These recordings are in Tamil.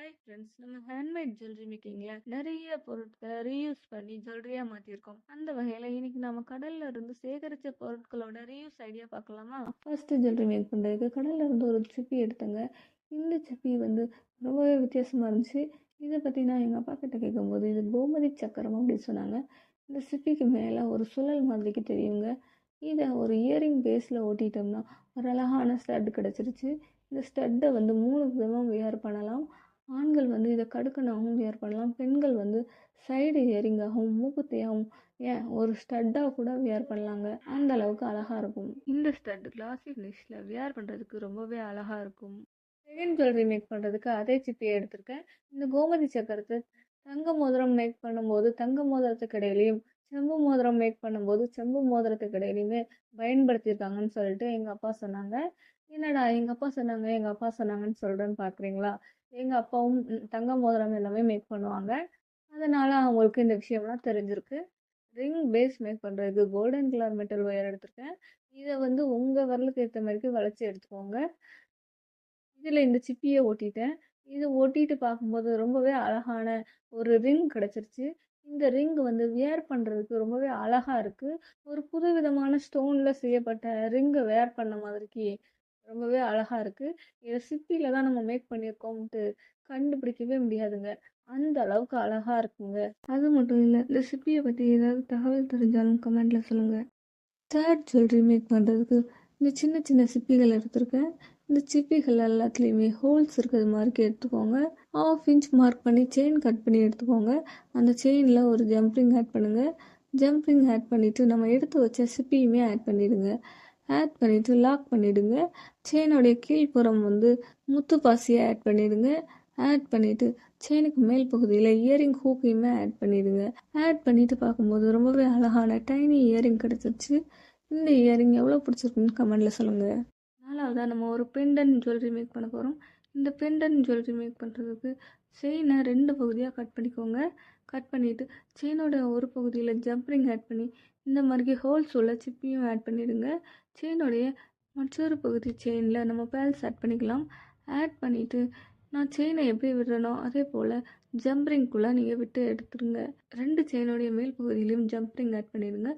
ஹாய் ஃப்ரெண்ட்ஸ் நம்ம ஹேண்ட்மேட் ஜுவல்லரி மேக்கிங்கில் நிறைய பொருட்களை ரீயூஸ் பண்ணி ஜுவல்லரியா மாற்றிருக்கோம் அந்த வகையில் இன்னைக்கு நம்ம கடல்ல இருந்து சேகரித்த பொருட்களோட ரீயூஸ் ஐடியா பார்க்கலாமா? ஃபர்ஸ்ட் ஜுவல்லரி மேக் பண்ணுறதுக்கு கடல்ல இருந்து ஒரு சிப்பி எடுத்தங்க. இந்த சிப்பி வந்து ரொம்பவே வித்தியாசமாக இருந்துச்சு. இதை பற்றி நான் எங்கள் அப்பா கிட்ட கேட்கும்போது இது கோமதி சக்கரம் அப்படின்னு சொன்னாங்க. இந்த சிப்பிக்கு மேலே ஒரு சுழல் மாதிரிக்கு தெரியுங்க. இதை ஒரு இயரிங் பேஸில் ஓட்டிட்டோம்னா ஒரு அழகான ஸ்டட் கிடச்சிருச்சு. இந்த ஸ்டட்டை வந்து மூணு விதமாக வியர் பண்ணலாம். ஆண்கள் வந்து இதை கடுக்கனாகவும் வியர் பண்ணலாம். பெண்கள் வந்து சைடு இயரிங்காகவும் மூக்குத்தையாகவும் ஏன் ஒரு ஸ்டட்டாக கூட வியர் பண்ணலாங்க. அந்த அளவுக்கு அழகாக இருக்கும். இந்த ஸ்டட் கிளாசி ஃபினிஷில் வியர் பண்ணுறதுக்கு ரொம்பவே அழகாக இருக்கும். செகண்ட் ஜுவல்லரி மேக் பண்ணுறதுக்கு அதே சிப்பியை எடுத்திருக்கேன். இந்த கோமதி சக்கரத்தை தங்க மோதிரம் மேக் பண்ணும்போது தங்க மோதிரத்துக்கு இடையிலையும் செம்பு மோதிரம் மேக் பண்ணும்போது செம்பு மோதிரத்துக்கு இடையிலையுமே பயன்படுத்தியிருக்காங்கன்னு சொல்லிட்டு எங்கள் அப்பா சொன்னாங்க. என்னடா எங்கள் அப்பா சொன்னாங்க எங்கள் அப்பா சொன்னாங்கன்னு சொல்கிறேன்னு பார்க்குறீங்களா எங்கள் அப்பாவும் தங்க மோதிரம் எல்லாமே மேக் பண்ணுவாங்க. அதனால் அவங்களுக்கு இந்த விஷயம்லாம் தெரிஞ்சிருக்கு. ரிங் பேஸ் மேக் பண்ணுறதுக்கு கோல்டன் கலர் மெட்டல் ஒயர் எடுத்திருக்கேன். இதை வந்து உங்கள் விரலுக்கு ஏற்ற மாதிரிக்கு வளைச்சி எடுத்துக்கோங்க. இதில் இந்த சிப்பியை ஒட்டிட்டேன் இதை ஒட்டிட்டு பார்க்கும்போது ரொம்பவே அழகான ஒரு ரிங் கிடச்சிருச்சு. இந்த ரிங் வந்து வியர் பண்ணுறதுக்கு ரொம்பவே அழகாக இருக்குது ஒரு புதுவிதமான ஸ்டோனில் செய்யப்பட்ட ரிங்கை வேர் பண்ண மாதிரிக்கு ரொம்பவே அழகாக இருக்குது இதை சிப்பியில் தான் நம்ம மேக் பண்ணியிருக்கோம்ட்டு கண்டுபிடிக்கவே முடியாதுங்க. அந்த அளவுக்கு அழகாக இருக்குங்க. அது மட்டும் இல்லை இந்த சிப்பியை பற்றி ஏதாவது தகவல் தெரிஞ்சாலும் கமெண்ட்டில் சொல்லுங்கள் தேர்ட் ஜுவல்லரி மேக் பண்ணுறதுக்கு இந்த சின்ன சின்ன சிப்பிகள் எடுத்திருக்கேன். இந்த சிப்பிகள் எல்லாத்துலேயுமே ஹோல்ஸ் இருக்கிறது மாதிரி எடுத்துக்கோங்க. ஆஃப் இன்ச் மார்க் பண்ணி செயின் கட் பண்ணி எடுத்துக்கோங்க. அந்த செயினில் ஒரு ஜம்பிங் ஆட் பண்ணுங்கள் ஜம்பிங் ஆட் பண்ணிவிட்டு நம்ம எடுத்து வச்ச சிப்பியுமே ஆட் பண்ணிவிடுங்க ஆட் பண்ணிவிட்டு லாக் பண்ணிவிடுங்க செயினுடைய கீழ்ப்புறம் வந்து முத்து பாசியை ஆட் பண்ணிவிடுங்க ஆட் பண்ணிவிட்டு செயினுக்கு மேல் பகுதியில் இயரிங் ஹூக்கையுமே ஆட் பண்ணிவிடுங்க ஆட் பண்ணிவிட்டு பார்க்கும்போது ரொம்பவே அழகான டைனி இயரிங் கிடச்சிருச்சு. இந்த இயரிங் எவ்வளோ பிடிச்சிருக்குன்னு கமெண்டில் சொல்லுங்கள் நாலாவதாக நம்ம ஒரு பெண்டன் ஜுவல்லரி மேக் பண்ண போகிறோம் இந்த பெண்டன் ஜுவல்லரி மேக் பண்ணுறதுக்கு செயினை ரெண்டு பகுதியாக கட் பண்ணிக்கோங்க. கட் பண்ணிவிட்டு செயினோட ஒரு பகுதியில் ஜம்ப்ரிங் ஆட் பண்ணி இந்த மாதிரி ஹோல்ஸ் உள்ள சிப்பியும் ஆட் பண்ணிவிடுங்க செயினுடைய மற்றொரு பகுதி செயினில் நம்ம பேல்ஸ் ஆட் பண்ணிக்கலாம். ஆட் பண்ணிவிட்டு நான் செயினை எப்படி விடுறேனோ அதே போல் ஜம்ப்ரிங்குள்ளே நீங்கள் விட்டு எடுத்துருங்க. ரெண்டு செயினுடைய மேல் பகுதியிலையும் ஜம்ப்ரிங் ஆட் பண்ணிடுங்க.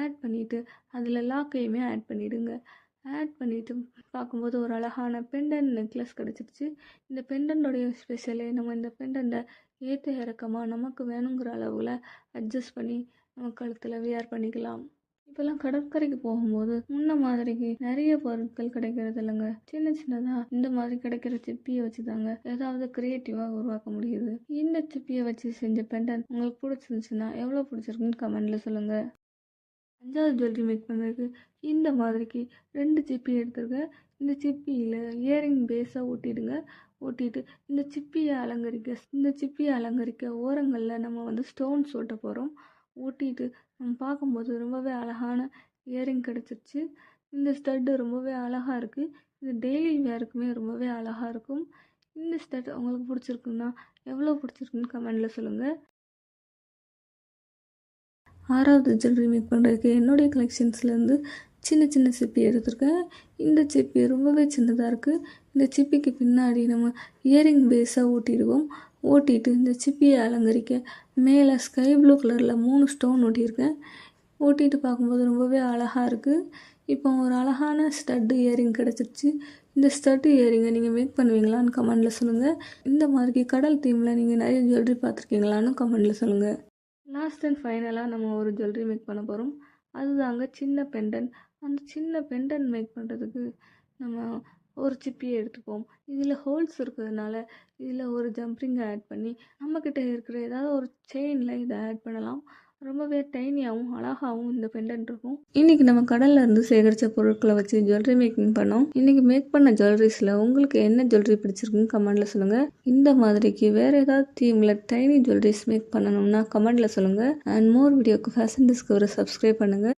ஆட் பண்ணிவிட்டு அதில் லாக்கையுமே ஆட் பண்ணிவிடுங்க ஆட் பண்ணிவிட்டு பார்க்கும்போது ஒரு அழகான பெண்டன் நெக்லஸ் கிடச்சிருச்சு. இந்த பெண்டனுடைய ஸ்பெஷலே நம்ம இந்த பெண்டண்ட்டை ஏற்ற இறக்கமாக நமக்கு வேணுங்கிற அளவில் அட்ஜஸ்ட் பண்ணி நம்ம கழுத்தில் வியர் பண்ணிக்கலாம். இப்போல்லாம் கடற்கரைக்கு போகும்போது முன்ன மாதிரிக்கு நிறைய பொருட்கள் கிடைக்கிறது இல்லைங்க. சின்ன சின்னதாக இந்த மாதிரி கிடைக்கிற சிப்பியை வச்சு தாங்க ஏதாவது கிரியேட்டிவாக உருவாக்க முடியுது. இந்த சிப்பியை வச்சு செஞ்ச பெண்டன் உங்களுக்கு பிடிச்சிருந்துச்சுன்னா எவ்வளோ பிடிச்சிருக்குன்னு கமெண்ட்டில் சொல்லுங்கள் அஞ்சாவது ஜுவல்லரி மேக் பண்ணுறதுக்கு இந்த மாதிரிக்கு ரெண்டு சிப்பி எடுத்துருக்கேன் இந்த சிப்பியில் இயரிங் பேஸாக ஒட்டிடுங்க. ஒட்டிட்டு இந்த சிப்பியை அலங்கரிக்க இந்த சிப்பியை அலங்கரிக்க ஓரங்களில் நம்ம வந்து ஸ்டோன்ஸ் ஒட்ட போகிறோம் ஒட்டிட்டு பார்க்கும்போது ரொம்பவே அழகான இயரிங் கிடச்சிருச்சு. இந்த ஸ்டட்டு ரொம்பவே அழகாக இருக்குது இது டெய்லி வேருக்குமே ரொம்பவே அழகாக இருக்கும். இந்த ஸ்டட் உங்களுக்கு பிடிச்சிருக்குன்னா எவ்வளோ பிடிச்சிருக்குன்னு கமெண்டில் சொல்லுங்கள் ஆறாவது ஜுவல்லரி மேக் பண்ணுறதுக்கு என்னுடைய கலெக்ஷன்ஸ்லேருந்து சின்ன சின்ன சிப்பி எடுத்திருக்கேன். இந்த சிப்பி ரொம்பவே சின்னதாக இருக்குது இந்த சிப்பிக்கு பின்னாடி நம்ம இயரிங் பேஸாக ஊட்டிடுவோம். ஓட்டிட்டு இந்த சிப்பியை அலங்கரிக்க மேலே ஸ்கை ப்ளூ கலரில் மூணு ஸ்டோன் ஒட்டியிருக்கேன். ஓட்டிட்டு பார்க்கும்போது ரொம்பவே அழகாக இருக்குது இப்போ ஒரு அழகான ஸ்டட்டு இயரிங் கிடச்சிருச்சு. இந்த ஸ்டட்டு இயரிங்கை நீங்கள் மேக் பண்ணுவீங்களான்னு கமெண்டில் சொல்லுங்கள் இந்த மாதிரி கடல் தீமில் நீங்கள் நிறைய ஜுவல்லரி பார்த்துருக்கீங்களான்னு கமெண்டில் சொல்லுங்கள் லாஸ்ட் அண்ட் ஃபைனலாக நம்ம ஒரு ஜுவல்லரி மேக் பண்ண போகிறோம் அதுதாங்க சின்ன பெண்டன் அந்த சின்ன பெண்டன் மேக் பண்ணுறதுக்கு நம்ம ஒரு சிப்பியை எடுத்துப்போம். இதில் ஹோல்ஸ் இருக்கிறதுனால இதில் ஒரு ஜம்ப்ரிங்கை ஆட் பண்ணி நம்மக்கிட்ட இருக்கிற ஏதாவது ஒரு செயினில் இதை ஆட் பண்ணலாம். ரொம்பவே டைனியாகவும் அழகாகவும் இந்த பெண்டன்ட் இருக்கும். இன்றைக்கி நம்ம கடல்ல இருந்து சேகரித்த பொருட்களை வச்சு ஜுவல்லரி மேக்கிங் பண்ணோம். இன்றைக்கி மேக் பண்ண ஜுவல்லரிஸில் உங்களுக்கு என்ன ஜுவல்லரி பிடிச்சிருக்குன்னு கமெண்டில் சொல்லுங்கள் இந்த மாதிரிக்கு வேறு ஏதாவது தீமில் டைனி ஜுவல்லரிஸ் மேக் பண்ணணும்னா கமெண்டில் சொல்லுங்கள் அண்ட் மோர் வீடியோக்கு ஃபேஷன் டிஸ்கவரை சப்ஸ்கிரைப் பண்ணுங்கள்